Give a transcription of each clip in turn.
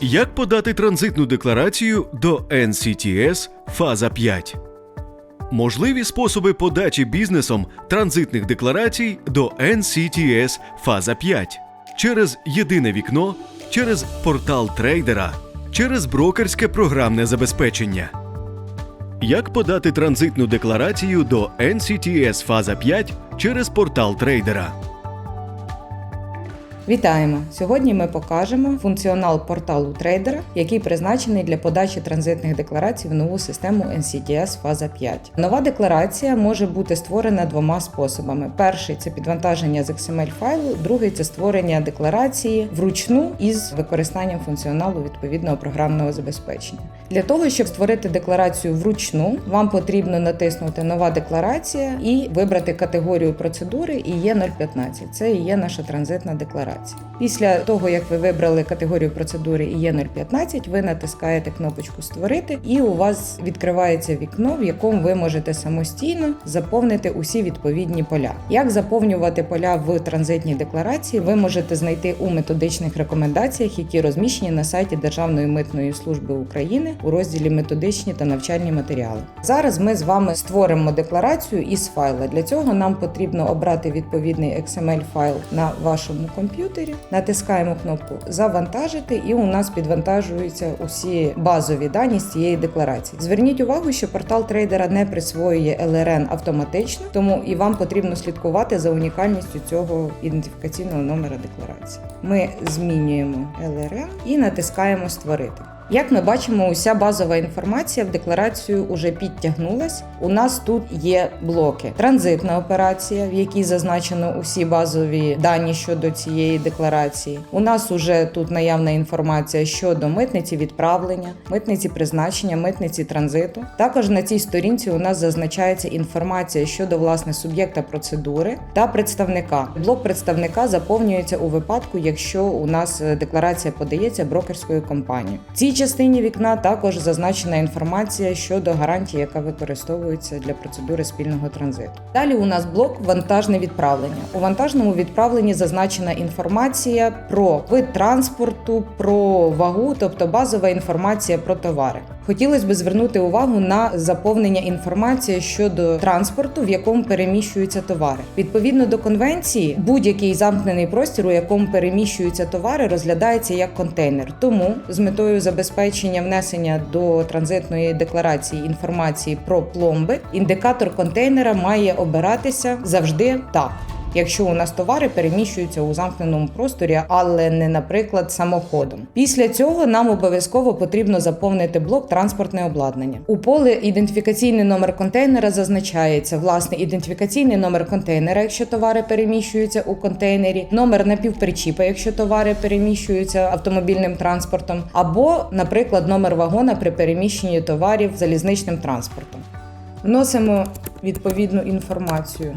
Як подати транзитну декларацію до NCTS Фаза 5? Можливі способи подачі бізнесом транзитних декларацій до NCTS Фаза 5 через єдине вікно, через портал трейдера, через брокерське програмне забезпечення. Як подати транзитну декларацію до NCTS Фаза 5 через портал трейдера? Вітаємо! Сьогодні ми покажемо функціонал порталу трейдера, який призначений для подачі транзитних декларацій в нову систему NCTS Фаза 5. Нова декларація може бути створена двома способами: перший це підвантаження з XML файлу, другий це створення декларації вручну із використанням функціоналу відповідного програмного забезпечення. Для того щоб створити декларацію вручну, вам потрібно натиснути Нова декларація і вибрати категорію процедури ІЄ 015. Це і є наша транзитна декларація. Після того, як ви вибрали категорію процедури ІЄ 015, ви натискаєте кнопочку Створити, і у вас відкривається вікно, в якому ви можете самостійно заповнити усі відповідні поля. Як заповнювати поля в транзитній декларації, ви можете знайти у методичних рекомендаціях, які розміщені на сайті Державної митної служби України у розділі Методичні та навчальні матеріали. Зараз ми з вами створимо декларацію із файла. Для цього нам потрібно обрати відповідний XML файл на вашому комп'ютері. Натискаємо кнопку Завантажити, і у нас підвантажуються усі базові дані з цієї декларації. Зверніть увагу, що портал трейдера не присвоює ЛРН автоматично, тому і вам потрібно слідкувати за унікальністю цього ідентифікаційного номера декларації. Ми змінюємо ЛРН і натискаємо Створити. Як ми бачимо, уся базова інформація в декларацію вже підтягнулась. У нас тут є блоки: транзитна операція, в якій зазначено усі базові дані щодо цієї декларації. У нас уже тут наявна інформація щодо митниці відправлення, митниці призначення, митниці транзиту. Також на цій сторінці у нас зазначається інформація щодо власне суб'єкта процедури та представника. Блок представника заповнюється у випадку, якщо у нас е, декларація подається брокерською компанією. В цій частині вікна також зазначена інформація щодо гарантії, яка використовується для процедури спільного транзиту. Далі у нас блок вантажне відправлення. У вантажному відправленні зазначена інформація про вид транспорту, про вагу, тобто базова інформація про товари. Хотілося б звернути увагу на заповнення інформації щодо транспорту, в якому переміщуються товари. Відповідно до конвенції, будь-який замкнений простір, у якому переміщуються товари, розглядається як контейнер. Тому з метою забезпечення внесення до транзитної декларації інформації про пломби, індикатор контейнера має обиратися завжди так якщо у нас товари переміщуються у замкненому просторі, але не, наприклад, самоходом. Після цього нам обов'язково потрібно заповнити блок транспортне обладнання. У поле ідентифікаційний номер контейнера зазначається власне ідентифікаційний номер контейнера, якщо товари переміщуються у контейнері, номер напівпричіпа, якщо товари переміщуються автомобільним транспортом, або, наприклад, номер вагона при переміщенні товарів залізничним транспортом. Вносимо відповідну інформацію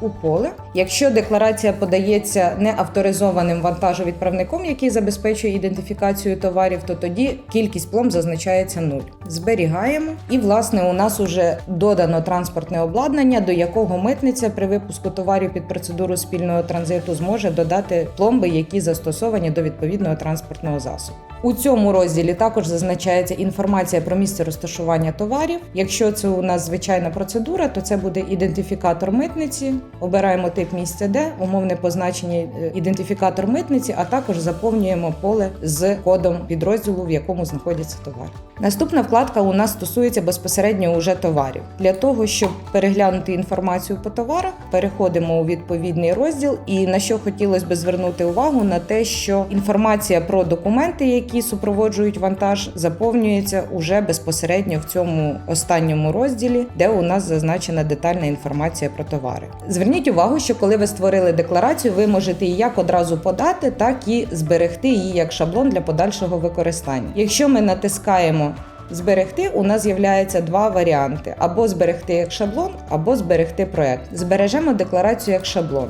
у поле. Якщо декларація подається неавторизованим вантажовідправником, який забезпечує ідентифікацію товарів, то тоді кількість пломб зазначається 0. Зберігаємо. І, власне, у нас уже додано транспортне обладнання, до якого митниця при випуску товарів під процедуру спільного транзиту зможе додати пломби, які застосовані до відповідного транспортного засобу. У цьому розділі також зазначається інформація про місце розташування товарів. Якщо це у нас звичайна процедура, то це буде ідентифікатор митниці. Обираємо тип місця, де умовне позначення е, ідентифікатор митниці, а також заповнюємо поле з кодом підрозділу, в якому знаходяться товари. Наступна вкладка у нас стосується безпосередньо уже товарів. Для того, щоб переглянути інформацію по товарах, переходимо у відповідний розділ. І на що хотілося б звернути увагу на те, що інформація про документи, які супроводжують вантаж, заповнюється уже безпосередньо в цьому останньому розділі, де у нас зазначена детальна інформація про товари. Зверніть увагу, що коли ви створили декларацію, ви можете її як одразу подати, так і зберегти її як шаблон для подальшого використання. Якщо ми натискаємо Зберегти у нас з'являється два варіанти: або зберегти як шаблон, або зберегти проект. Збережемо декларацію як шаблон.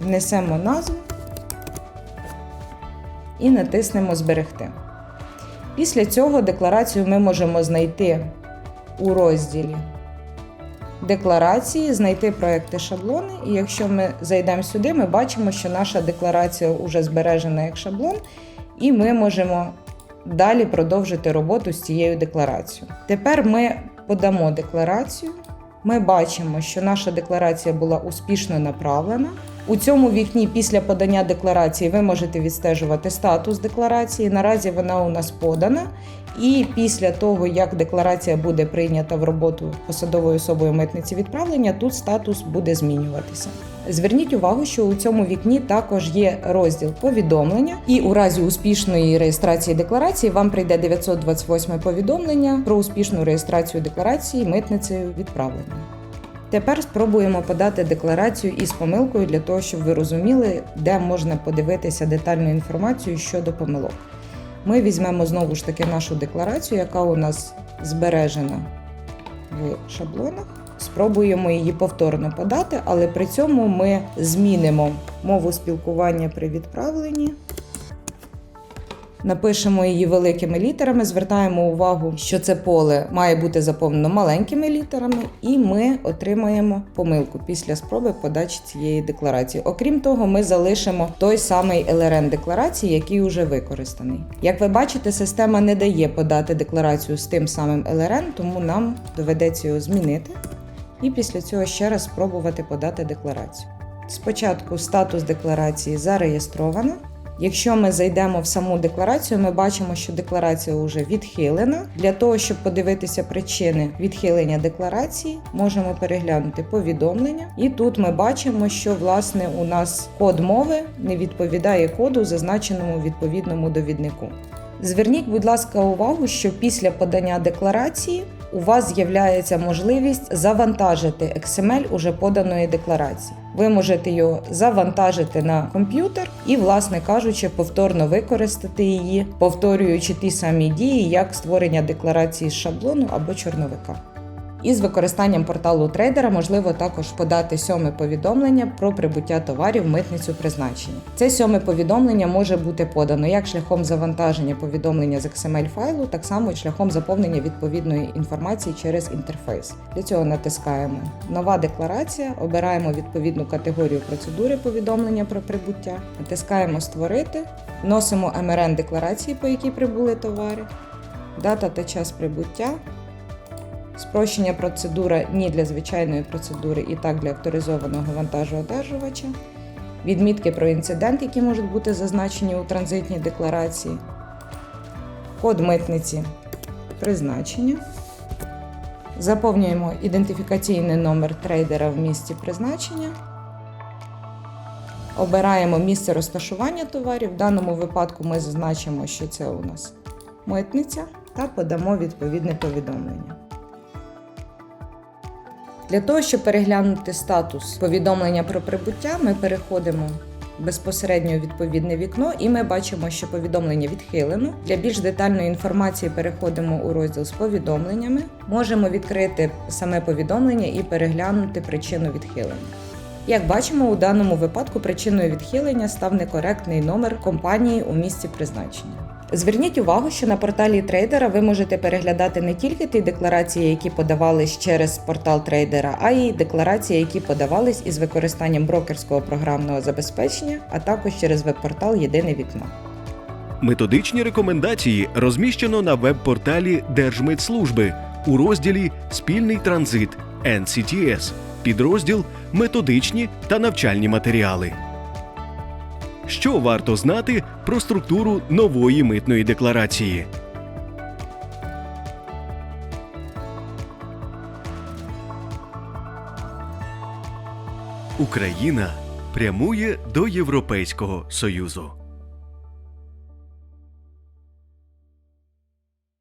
Внесемо назву і натиснемо Зберегти. Після цього декларацію ми можемо знайти у розділі Декларації, знайти проекти шаблони. І якщо ми зайдемо сюди, ми бачимо, що наша декларація вже збережена як шаблон. і ми можемо далі продовжити роботу з цією декларацією. Тепер ми подамо декларацію. Ми бачимо, що наша декларація була успішно направлена. У цьому вікні після подання декларації ви можете відстежувати статус декларації. Наразі вона у нас подана. І після того, як декларація буде прийнята в роботу посадовою особою митниці відправлення, тут статус буде змінюватися. Зверніть увагу, що у цьому вікні також є розділ повідомлення, і у разі успішної реєстрації декларації вам прийде 928 повідомлення про успішну реєстрацію декларації митницею відправлення. Тепер спробуємо подати декларацію із помилкою для того, щоб ви розуміли, де можна подивитися детальну інформацію щодо помилок. Ми візьмемо знову ж таки нашу декларацію, яка у нас збережена в шаблонах. Спробуємо її повторно подати, але при цьому ми змінимо мову спілкування при відправленні. Напишемо її великими літерами, звертаємо увагу, що це поле має бути заповнено маленькими літерами, і ми отримаємо помилку після спроби подачі цієї декларації. Окрім того, ми залишимо той самий ЛРН декларації, який уже використаний. Як ви бачите, система не дає подати декларацію з тим самим ЛРН, тому нам доведеться його змінити. І після цього ще раз спробувати подати декларацію. Спочатку статус декларації зареєстровано. Якщо ми зайдемо в саму декларацію, ми бачимо, що декларація вже відхилена. Для того, щоб подивитися причини відхилення декларації, можемо переглянути повідомлення. І тут ми бачимо, що власне у нас код мови не відповідає коду, зазначеному відповідному довіднику. Зверніть, будь ласка, увагу, що після подання декларації у вас з'являється можливість завантажити XML уже поданої декларації. Ви можете його завантажити на комп'ютер і, власне кажучи, повторно використати її, повторюючи ті самі дії, як створення декларації з шаблону або чорновика. І з використанням порталу трейдера можливо також подати сьоме повідомлення про прибуття товарів в митницю призначення. Це сьоме повідомлення може бути подано як шляхом завантаження повідомлення з XML файлу, так само і шляхом заповнення відповідної інформації через інтерфейс. Для цього натискаємо Нова декларація, обираємо відповідну категорію процедури повідомлення про прибуття, натискаємо Створити, вносимо МРН декларації, по якій прибули товари, дата та час прибуття. Спрощення процедура ні для звичайної процедури і так для авторизованого вантажоодержувача. Відмітки про інцидент, які можуть бути зазначені у транзитній декларації. Код митниці призначення. Заповнюємо ідентифікаційний номер трейдера в місці призначення. Обираємо місце розташування товарів. В даному випадку ми зазначимо, що це у нас митниця, та подамо відповідне повідомлення. Для того, щоб переглянути статус повідомлення про прибуття, ми переходимо безпосередньо у відповідне вікно, і ми бачимо, що повідомлення відхилено. Для більш детальної інформації переходимо у розділ з повідомленнями. Можемо відкрити саме повідомлення і переглянути причину відхилення. Як бачимо, у даному випадку причиною відхилення став некоректний номер компанії у місці призначення. Зверніть увагу, що на порталі трейдера ви можете переглядати не тільки ті декларації, які подавались через портал трейдера, а й декларації, які подавались із використанням брокерського програмного забезпечення, а також через веб-портал Єдине вікно. Методичні рекомендації розміщено на веб-порталі Держмитслужби у розділі Спільний транзит NCTS, підрозділ Методичні та навчальні матеріали. Що варто знати про структуру нової митної декларації? Україна прямує до Європейського Союзу.